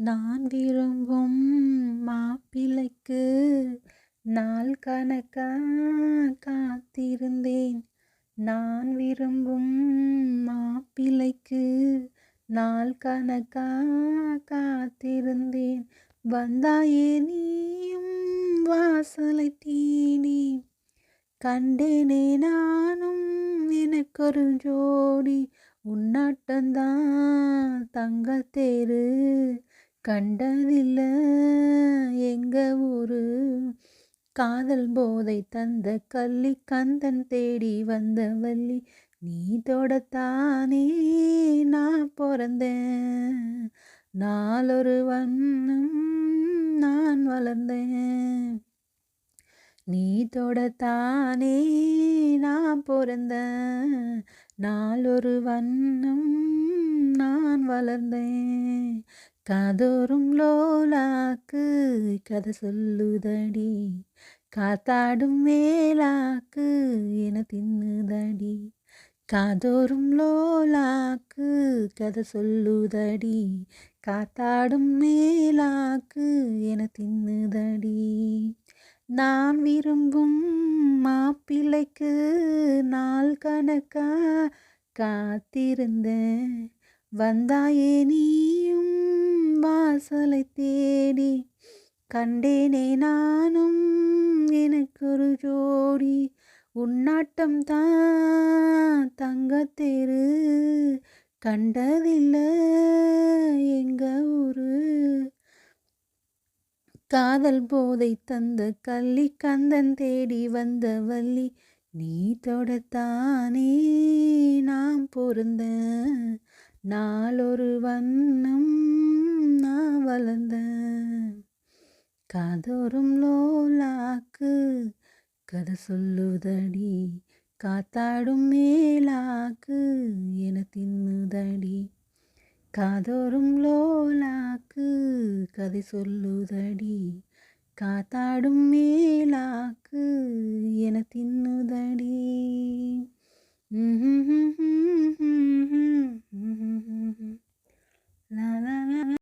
நான் விரும்பும் மாப்பிள்ளைக்கு நாள் கணக்கா காத்திருந்தேன். நான் விரும்பும் மாப்பிள்ளைக்கு நாள் கணக்கா காத்திருந்தேன். வந்தாயே நீயும் வாசலை தீனி. கண்டேனே நானும் எனக்கொரு ஜோடி. உன்னாட்டந்தான் தங்கத்தேரு. கண்டதில்ல. எங்க ஊரு? காதல் போதை தந்த கள்ளி கந்தன் தேடி வந்த வள்ளி நீ தொடத்தானே நான் பிறந்தேன். நாளொரு வண்ணம் நான் வளர்ந்தேன். நீ தொடத்தானே நான் பிறந்தேன். நாளொரு வண்ணம் நான் வளர்ந்தேன். காதோறும் லோலாக்கு கதை சொல்லுதடி. காத்தாடும் மேலாக்கு என தின்னுதடி. காதோறும் லோலாக்கு கதை சொல்லுதடி. காத்தாடும் மேலாக்கு என தின்னுதடி. நான் விரும்பும் மாப்பிள்ளைக்கு நாள் கணக்கா காத்திருந்தேன். வந்தாயே நீ வாசலை தேடி கண்டேனே நானும் எனக்கொரு ஜோடி. உன்னாட்டம் தான் தங்கத்தேரு கண்டதில்லை எங்க ஊரு. காதல் போதை தந்த கள்ளி கந்தன் தேடி வந்த வள்ளி நீ தொடத்தானே நாம் பொருந்த நாளொரு வண்ணம் நான் வளர்ந்த காதோறும் லோலாக்கு கதை சொல்லுதடி காத்தாடும் மேலாக்கு என தின்னுதடி. காதோறும் லோலாக்கு கதை சொல்லுதடி காத்தாடும் மேலாக்கு